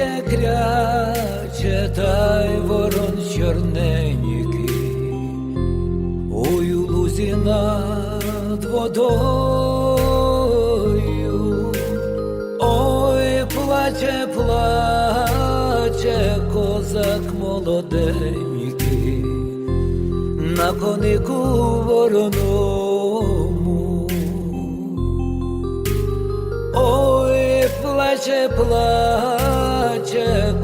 кряче, кряче, та й ворон чорненький, ой у лузі над водою, ой, плаче, плаче, козак молоденький, на конику вороному. Ой, плаче, плаче,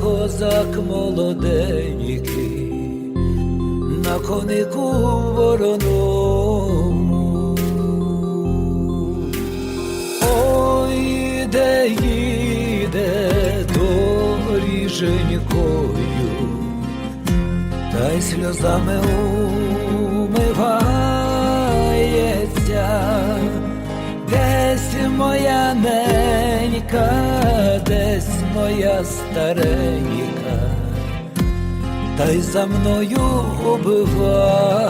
козак молоденький, на конику вороному. Ой, іде, їде доріженькою, та й сльозами умивається. Десь моя ненька, десь моя старенька, та й за мною убивається,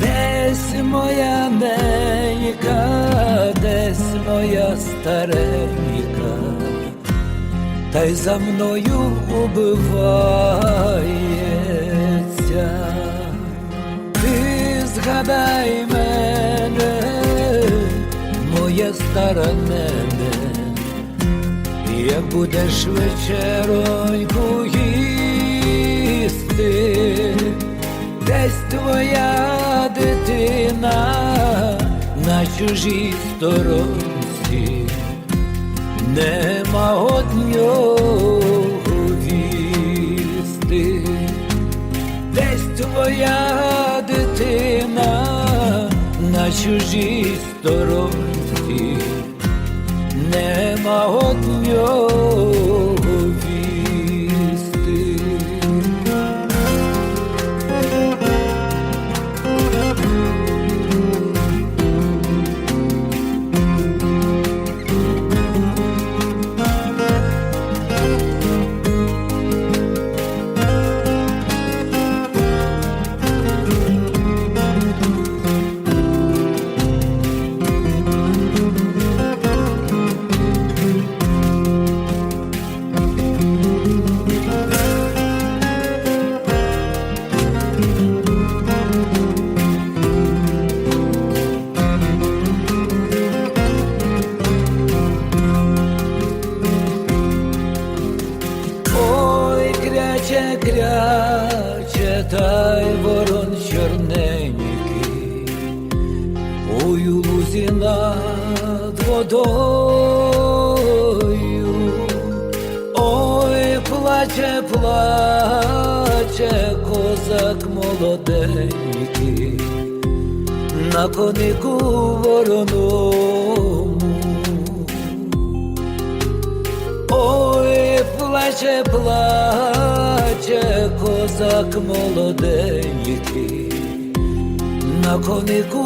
десь моя ненька, десь моя старенька, та й за мною убивається. Ти згадай моє стара нене, як будеш вечероньку їсти, десь твоя дитина на чужій сторонці, нема однього вісти. Десь твоя дитина на чужій сторонці, нема однього кряче, кряче, та й ворон чорненький, ой, у лузі над водою, ой, плаче, плаче, козак молоденький, на конику вороному. Плаче, плаче, козак молоденький, на конику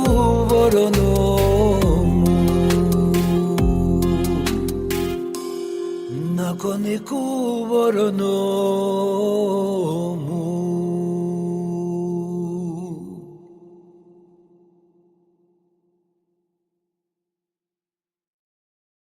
вороному, на конику вороному.